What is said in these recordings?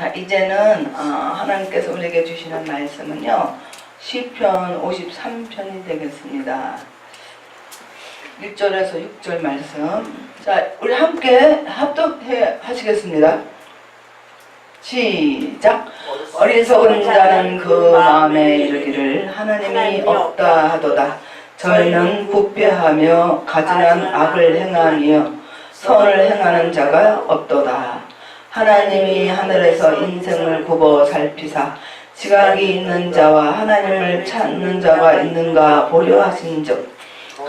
자, 이제는 어, 하나님께서 우리에게 주시는 말씀은요. 시편 53편이 되겠습니다. 1절에서 6절 말씀. 자, 우리 함께 합독해 하시겠습니다. 시작. 어리석은 자는 그 마음에 이르기를 하나님이 없다 하도다. 저희는 부패하며 가진한 악을 행하며 선을 행하는 자가 없도다. 하나님이 하늘에서 인생을 굽어 살피사 지각이 있는 자와 하나님을 찾는 자가 있는가 보려 하신즉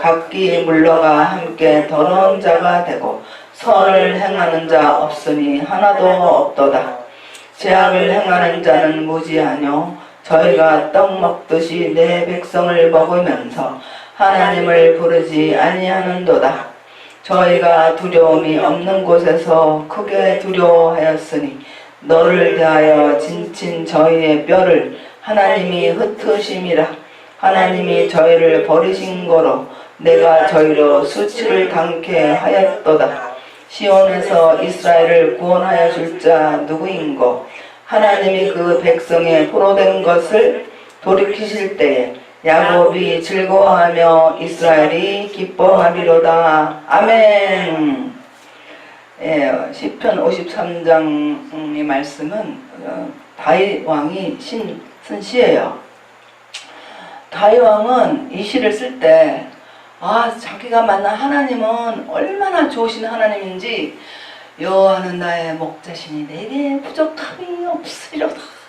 각기 물러가 함께 더러운 자가 되고 선을 행하는 자 없으니 하나도 없도다. 죄악을 행하는 자는 무지하뇨 저희가 떡 먹듯이 내 백성을 먹으면서 하나님을 부르지 아니하는도다. 저희가 두려움이 없는 곳에서 크게 두려워하였으니 너를 대하여 진친 저희의 뼈를 하나님이 흩으심이라 하나님이 저희를 버리신 거로 내가 저희로 수치를 당케 하였도다. 시온에서 이스라엘을 구원하여 줄 자 누구인고 하나님이 그 백성의 포로된 것을 돌이키실 때에 야곱이 즐거워하며 이스라엘이 기뻐하리로다. 아멘. 예, 시편 53장의 말씀은 어, 다윗 왕이 신, 쓴 시예요. 다윗 왕은 이 시를 쓸 때 아, 자기가 만난 하나님은 얼마나 좋으신 하나님인지 여호와는 나의 목자시니 내게 부족함이 없으리로다.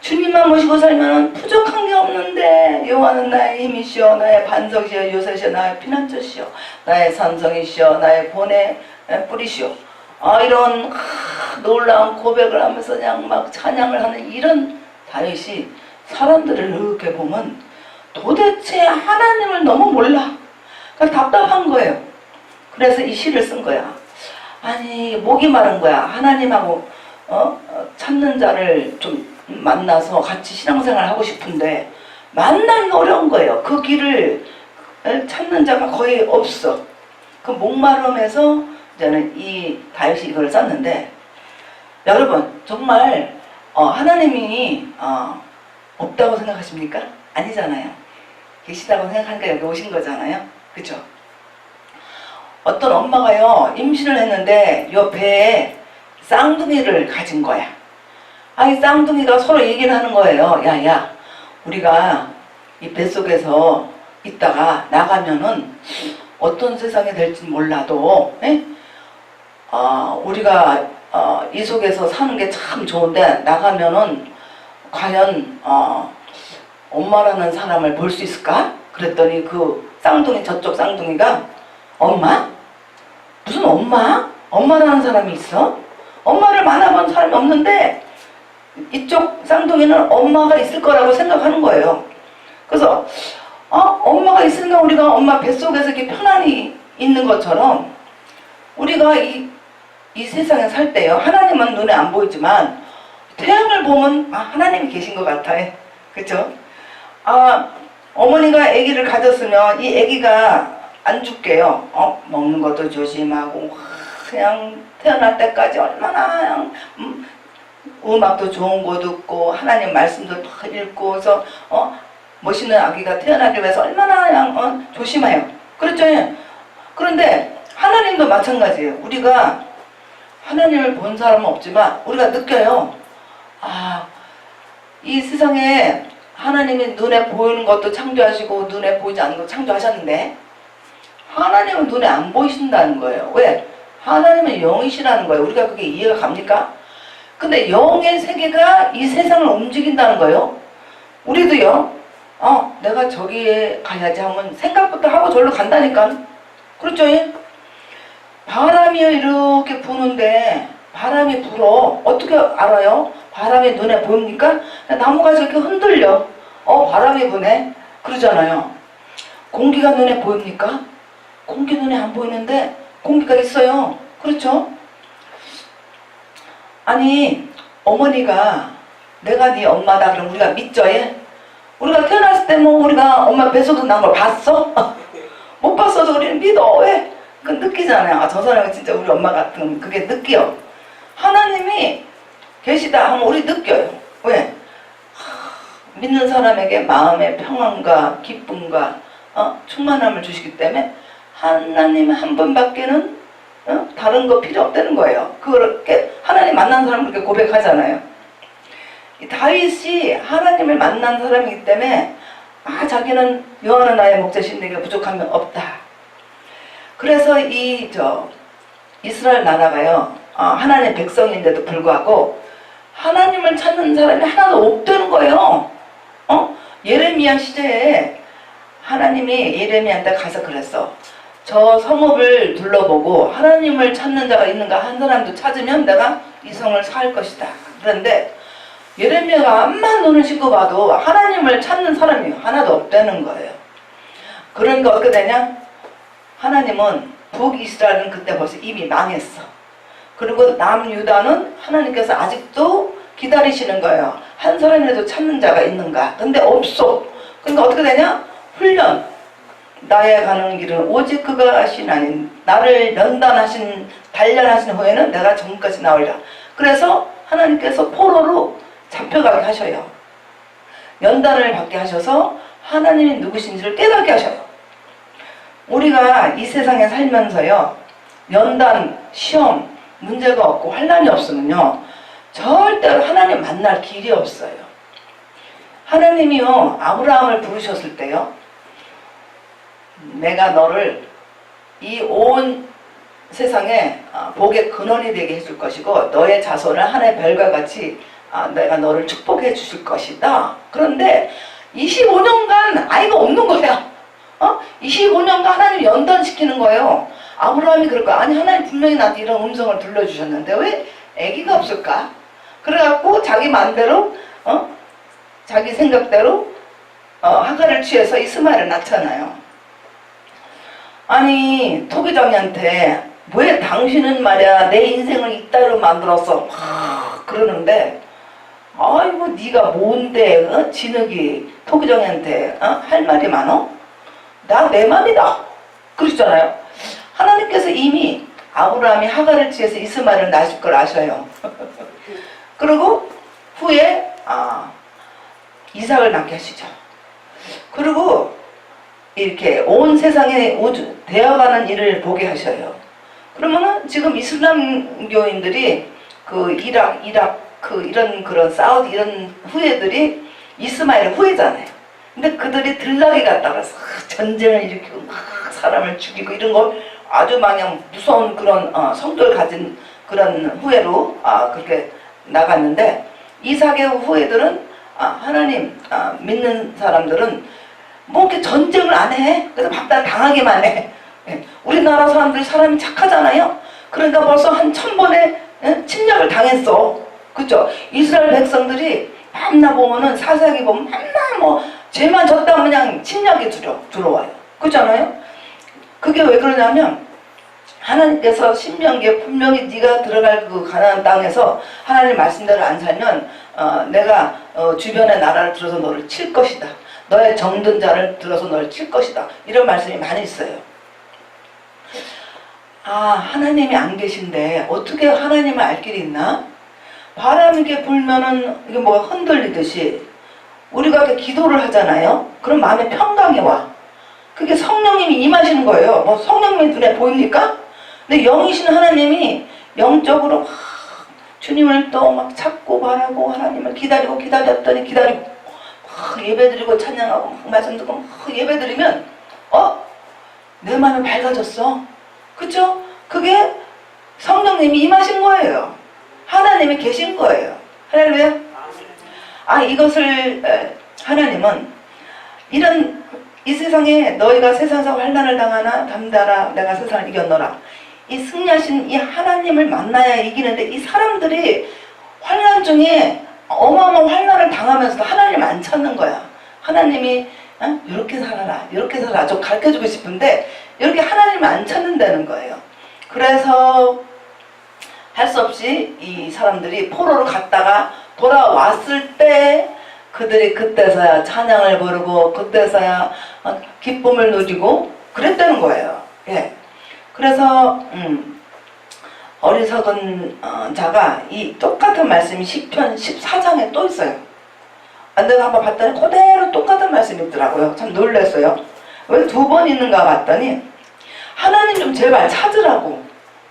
주님만 모시고 살면 부족한 게 없는데 여호와는 나의 힘이시여 나의 반석이시여 요새시여 나의 피난처시여 나의 산성이시여 나의 본의 뿌리시여. 아 이런 하, 놀라운 고백을 하면서 그냥 막 찬양을 하는 이런 다윗이 사람들을 이렇게 보면 도대체 하나님을 너무 몰라. 그러니까 답답한 거예요. 그래서 이 시를 쓴 거야. 아니 목이 마른 거야. 하나님하고 어? 어, 찾는 자를 좀 만나서 같이 신앙생활 하고 싶은데 만나기가 어려운 거예요. 그 길을 찾는 자가 거의 없어. 그 목마름에서 이제는 이 다윗이 이걸 썼는데 여러분 정말 어, 하나님이 어, 없다고 생각하십니까? 아니잖아요. 계시다고 생각하니까 여기 오신 거잖아요. 그죠? 어떤 엄마가요 임신을 했는데 요 배에 쌍둥이를 가진 거야. 아이 쌍둥이가 서로 얘기를 하는 거예요. 야야, 우리가 이 뱃속에서 있다가 나가면은 어떤 세상이 될지 몰라도, 에? 어, 우리가 어, 이 속에서 사는 게 참 좋은데 나가면은 과연 어, 엄마라는 사람을 볼 수 있을까? 그랬더니 그 쌍둥이 저쪽 쌍둥이가 엄마? 무슨 엄마? 엄마라는 사람이 있어? 엄마를 만나본 사람이 없는데 이쪽 쌍둥이는 엄마가 있을 거라고 생각하는 거예요. 그래서 어? 엄마가 있으니까 우리가 엄마 뱃속에서 이렇게 편안히 있는 것처럼 우리가 이, 이 세상에 살 때요. 하나님은 눈에 안 보이지만 태양을 보면 아, 하나님이 계신 것 같아요. 그쵸? 아, 어머니가 아기를 가졌으면 이 아기가 안 죽게요. 어, 먹는 것도 조심하고 그냥 태어날 때까지 얼마나 그냥 음, 음악도 좋은 거 듣고 하나님 말씀도 다 읽고 그래서 어 멋있는 아기가 태어나기 위해서 얼마나 그냥 어, 조심해요. 그렇죠? 그런데 하나님도 마찬가지예요. 우리가 하나님을 본 사람은 없지만 우리가 느껴요. 아, 이 세상에 하나님이 눈에 보이는 것도 창조하시고 눈에 보이지 않는 것도 창조하셨는데 하나님은 눈에 안 보이신다는 거예요. 왜? 하나님은 영이시라는 거예요. 우리가 그게 이해가 갑니까? 근데 영의 세계가 이 세상을 움직인다는 거예요. 우리도요. 어, 내가 저기에 가야지 하면 생각부터 하고 절로 간다니까. 그렇죠? 예? 바람이 이렇게 부는데 바람이 불어. 어떻게 알아요? 바람이 눈에 보입니까? 나무가 저렇게 흔들려. 어, 바람이 부네. 그러잖아요. 공기가 눈에 보입니까? 공기 눈에 안 보이는데 공기가 있어요. 그렇죠? 아니 어머니가 내가 네 엄마다 그럼 우리가 믿죠? 예? 우리가 태어났을 때 뭐 우리가 엄마 뱃속에서 난 걸 봤어? 못 봤어도 우리는 믿어 왜? 그 느끼잖아요 아, 저 사람이 진짜 우리 엄마 같은 그게 느껴 하나님이 계시다 하면 우리 느껴요. 왜? 하, 믿는 사람에게 마음의 평안과 기쁨과 어? 충만함을 주시기 때문에 하나님 한 분밖에는 어? 다른 거 필요 없다는 거예요. 그렇게 하나님 만난 사람 그렇게 고백하잖아요. 이 다윗이 하나님을 만난 사람이기 때문에 아 자기는 여호와는 나의 목자신 내게 부족함이 없다. 그래서 이 저 이스라엘 나라가요 아, 하나님의 백성인데도 불구하고 하나님을 찾는 사람이 하나도 없다는 거예요. 어? 예레미야 시대에 하나님이 예레미야한테 가서 그랬어. 저 성읍을 둘러보고 하나님을 찾는 자가 있는가 한 사람도 찾으면 내가 이 성을 살 것이다. 그런데 예레미야가 암만 눈을 씻고 봐도 하나님을 찾는 사람이 하나도 없다는 거예요. 그러니까 어떻게 되냐? 하나님은 북이스라엘은 그때 벌써 이미 망했어. 그리고 남유다는 하나님께서 아직도 기다리시는 거예요. 한 사람이라도 찾는 자가 있는가? 근데 없어. 그러니까 어떻게 되냐? 훈련. 나의 가는 길은 오직 그가 하시나니 나를 연단하신 단련하신 후에는 내가 전까지 나오리라. 그래서 하나님께서 포로로 잡혀가게 하셔요. 연단을 받게 하셔서 하나님이 누구신지를 깨닫게 하셔요. 우리가 이 세상에 살면서요, 연단, 시험, 문제가 없고 환란이 없으면요, 절대로 하나님 만날 길이 없어요. 하나님이요, 아브라함을 부르셨을 때요, 내가 너를 이 온 세상에 아, 복의 근원이 되게 해줄 것이고 너의 자손을 하늘의 별과 같이 아, 내가 너를 축복해 주실 것이다. 그런데 25년간 아이가 없는 거야. 어? 25년간 하나님 연단시키는 거예요. 아브라함이 그럴 거야. 아니 하나님 분명히 나한테 이런 음성을 들려주셨는데 왜 아기가 없을까? 그래갖고 자기 마음대로 어? 자기 생각대로 어, 하가를 취해서 이스마엘을 낳잖아요. 아니 토기장이한테 왜 당신은 말이야 내 인생을 이따위로 만들었어 막 그러는데 아이고 네가 뭔데 어? 진흙이 토기장이한테 어? 할 말이 많어? 나 내 맘이다 그러시잖아요 하나님께서 이미 아브라함이 하가를 취해서 이스마엘을 낳으실 걸 아셔요 그리고 후에 아, 이삭을 낳게 하시죠 그리고 이렇게 온 세상에 우주 되어가는 일을 보게 하셔요. 그러면은 지금 이슬람교인들이 그 이락, 이라크 그 이런 그런 사우디 이런 후예들이 이스마엘 후예잖아요. 근데 그들이 들락이 갔다가 전쟁을 일으키고 막 사람을 죽이고 이런 걸 아주 마냥 무서운 그런 어, 성도를 가진 그런 후예로 아, 그렇게 나갔는데 이삭의 후예들은 아, 하나님 아, 믿는 사람들은 뭐 이렇게 전쟁을 안 해. 그래서 박달 당하기만 해. 예. 우리나라 사람들이 사람이 착하잖아요. 그러니까 벌써 한 천 번의 예? 침략을 당했어. 그죠? 이스라엘 백성들이 밤나 보면은 사사기 보면 맨날 뭐 죄만 졌다 그냥 침략이 들어, 들어와요. 그렇잖아요? 그게 왜 그러냐면 하나님께서 신명기에 분명히 네가 들어갈 그 가나안 땅에서 하나님 말씀대로 안 살면 어, 내가 어, 주변의 나라를 들어서 너를 칠 것이다. 너의 정든 자를 들어서 너를 칠 것이다. 이런 말씀이 많이 있어요. 아, 하나님이 안 계신데 어떻게 하나님을 알 길이 있나? 바람이 불면은 이게 뭐가 흔들리듯이 우리가 이렇게 기도를 하잖아요. 그럼 마음에 평강이 와. 그게 성령님이 임하시는 거예요. 뭐 성령님이 눈에 보입니까? 근데 영이신 하나님이 영적으로 막 주님을 또 막 찾고 바라고 하나님을 기다리고 기다렸더니 기다리고 막 예배드리고 찬양하고 막 말씀 듣고 막 예배드리면 어? 내 마음이 밝아졌어. 그죠? 그게 성령님이 임하신 거예요. 하나님이 계신 거예요. 할렐루야. 아 이것을 에, 하나님은 이런 이 세상에 너희가 세상에서 환난을 당하나 담다라 내가 세상을 이겼노라. 이 승리하신 이 하나님을 만나야 이기는데 이 사람들이 환난 중에 어마어마한 환난을 당하면서도 하나님 안 찾는 거야. 하나님이 어? 이렇게 살아라, 이렇게 살아라. 좀 가르쳐주고 싶은데 이렇게 하나님을 안 찾는다는 거예요. 그래서 할 수 없이 이 사람들이 포로로 갔다가 돌아왔을 때 그들이 그때서야 찬양을 부르고 그때서야 어, 기쁨을 누리고 그랬다는 거예요. 예. 그래서 음, 어리석은 어, 자가 이 똑같은 말씀이 10편 14장에 또 있어요. 아, 내가 한번 봤더니 그대로 똑같은 말씀이 있더라고요. 참 놀랐어요. 왜 두 번 있는가 봤더니 하나님 좀 제발 찾으라고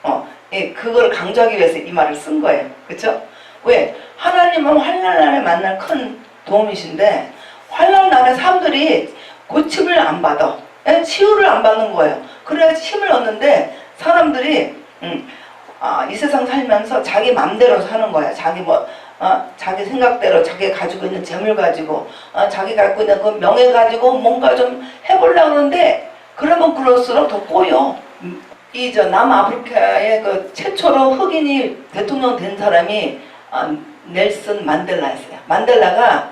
어, 예, 그걸 강조하기 위해서 이 말을 쓴 거예요. 그렇죠? 왜? 하나님은 환난 날에 만날 큰 도움이신데 환난 날에 사람들이 고침을 안 받아. 예? 치유를 안 받는 거예요. 그래야 힘을 얻는데 사람들이 음, 아, 이 세상 살면서 자기 맘대로 사는 거야. 자기 뭐 어, 자기 생각대로 자기 가지고 있는 재물 가지고 어, 자기 갖고 있는 그 명예 가지고 뭔가 좀 해보려고 하는데 그러면 그럴수록 더 꼬여. 이 저 남아프리카의 그 최초로 흑인이 대통령 된 사람이 아, 넬슨 만델라였어요. 만델라가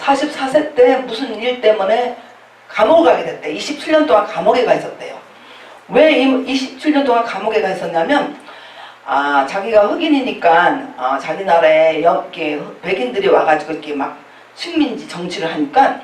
44세 때 무슨 일 때문에 감옥을 가게 됐대. 27년 동안 감옥에 가 있었대요. 왜 27년 동안 감옥에 가 있었냐면 아 자기가 흑인이니까 아, 자기 나라에 이렇게 백인들이 와가지고 이렇게 막 식민지 정치를 하니까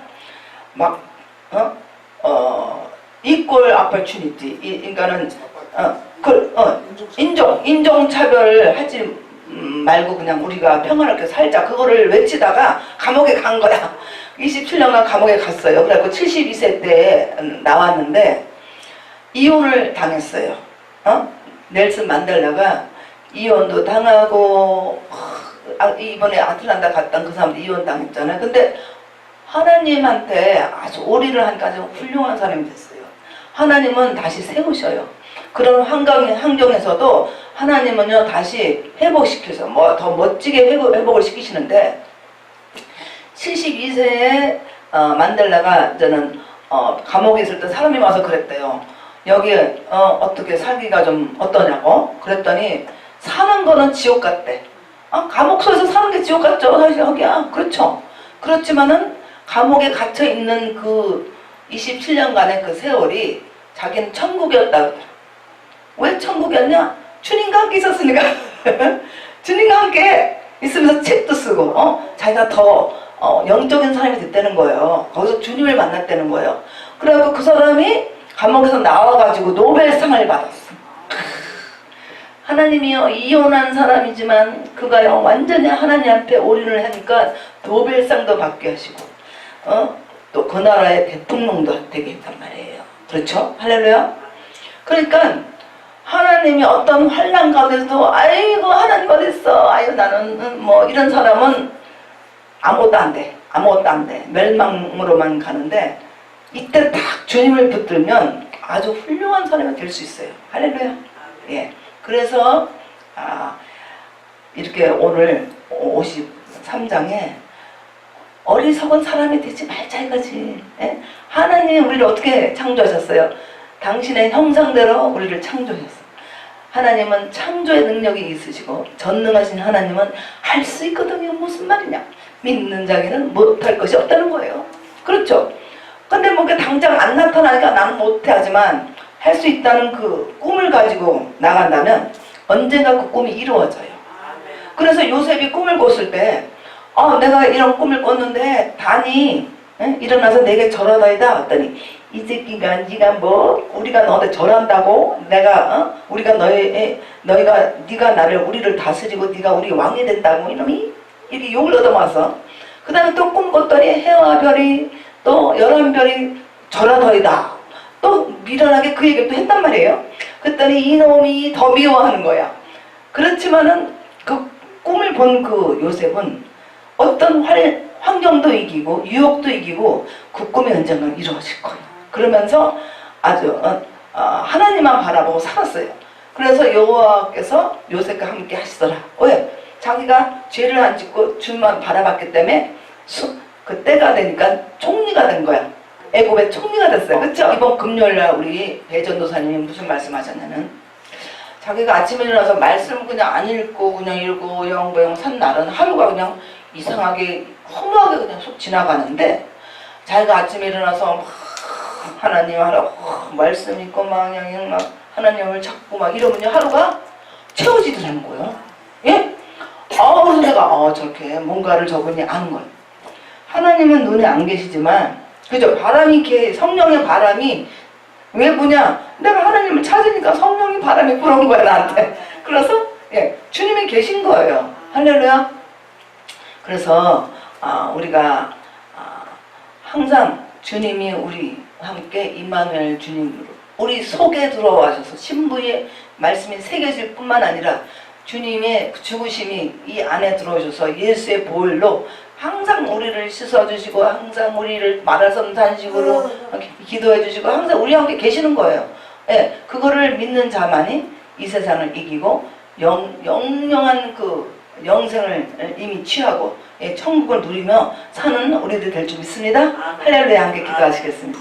막 어? 어 이꼴 아퍼추니티 이 그러니까는 어, 그, 어, 인종 인종 차별 하지 음, 말고 그냥 우리가 평화롭게 살자. 그거를 외치다가 감옥에 간 거야. 27년간 감옥에 갔어요. 그래갖고 72세 때 음, 나왔는데 이혼을 당했어요. 어? 넬슨 만델라가 이혼도 당하고 아, 이번에 아틀란타 갔던 그 사람도 이혼 당했잖아요. 근데 하나님한테 아주 오리를 하니까 아주 훌륭한 사람이 됐어요. 하나님은 다시 세우셔요. 그런 환경, 환경에서도 하나님은요 다시 회복시켜서 뭐 더 멋지게 회복, 회복을 시키시는데 72세에 어, 만델라가 저는 어, 감옥에 있을 때 사람이 와서 그랬대요. 여기 어, 어떻게 살기가 좀 어떠냐고 그랬더니 사는 거는 지옥 같대. 아, 감옥소에서 사는 게 지옥 같죠 사실 여기야 그렇죠. 그렇지만은 감옥에 갇혀 있는 그 27년간의 그 세월이 자기는 천국이었다. 그러더라고요. 왜 천국이었냐? 주님과 함께 있었으니까. 주님과 함께 있으면서 책도 쓰고, 어? 자기가 더 어, 영적인 사람이 됐다는 거예요. 거기서 주님을 만났다는 거예요. 그래갖고 그 사람이 감옥에서 나와가지고 노벨상을 받았어. 하나님이요 이혼한 사람이지만 그가요 완전히 하나님 앞에 올인을 하니까 노벨상도 받게 하시고 어 또 그 나라의 대통령도 되게 했단 말이에요. 그렇죠? 할렐루야. 그러니까 하나님이 어떤 환란 가운데서도 아이고 하나님 어딨어 아유 나는 음, 뭐 이런 사람은 아무것도 안 돼. 아무것도 안 돼. 멸망으로만 가는데 이때 딱 주님을 붙들면 아주 훌륭한 사람이 될 수 있어요. 할렐루야. 예. 그래서 아, 이렇게 오늘 53장에 어리석은 사람이 되지 말자 이거지. 예? 하나님이 우리를 어떻게 창조하셨어요? 당신의 형상대로 우리를 창조하셨어요. 하나님은 창조의 능력이 있으시고 전능하신 하나님은 할 수 있거든요. 무슨 말이냐? 믿는 자에는 못할 것이 없다는 거예요. 그렇죠? 근데 뭐 그게 당장 안 나타나니까 나는 못해 하지만 할 수 있다는 그 꿈을 가지고 나간다면 언젠가 그 꿈이 이루어져요. 그래서 요셉이 꿈을 꿨을 때 어, 내가 이런 꿈을 꿨는데 단이 에? 일어나서 내게 절하다이다 했더니 이 새끼가 네가 뭐 우리가 너한테 절한다고 내가 어? 우리가 너희 너희가 네가 나를 우리를 다스리고 네가 우리 왕이 된다고 이놈이 이렇게 욕을 얻어맞어. 그 다음에 또 꿈 꿨더니 해와 별이 또 열한 별이 절하더이다. 또 미련하게 그 얘기를 또 했단 말이에요. 그랬더니 이놈이 더 미워하는 거야. 그렇지만은 그 꿈을 본 그 요셉은 어떤 활, 환경도 이기고 유혹도 이기고 그 꿈이 언젠가 이루어질 거예요. 그러면서 아주 어, 어, 하나님만 바라보고 살았어요. 그래서 여호와께서 요셉과 함께 하시더라. 왜? 자기가 죄를 안 짓고 주만 바라봤기 때문에 수, 그 때가 되니까 총리가 된 거야. 애굽의 총리가 됐어요. 그렇죠? 이번 금요일 날 우리 배전도사님이 무슨 말씀하셨냐면 자기가 아침에 일어나서 말씀 그냥 안 읽고 그냥 읽고 영배영 산 날은 하루가 그냥 이상하게 허무하게 그냥 속 지나가는데 자기가 아침에 일어나서 막 하나님 하라 말씀 읽고 막 그냥 막 하나님을 찾고 막 이러면요 하루가 채워지더라는 거예요. 예? 아 그래서 내가 아 저렇게 뭔가를 저분이 아는 거예요. 하나님은 눈에 안 계시지만 그죠? 바람이 이렇게 성령의 바람이 왜 부냐? 내가 하나님을 찾으니까 성령의 바람이 불어온 거야 나한테. 그래서 예, 주님이 계신 거예요. 할렐루야. 그래서 아, 우리가 아, 항상 주님이 우리 함께 임마누엘 주님으로 우리 속에 들어와셔서 신부의 말씀이 새겨질 뿐만 아니라 주님의 죽으심이 이 안에 들어오셔서 예수의 보혈로 항상 우리를 씻어주시고 항상 우리를 마라섬 산식으로 기도해 주시고 항상 우리 함께 계시는 거예요. 예, 그거를 믿는 자만이 이 세상을 이기고 영, 영영한 그 영생을 이미 취하고 예, 천국을 누리며 사는 우리들 될 줄 믿습니다. 할렐루야 함께 기도하시겠습니다.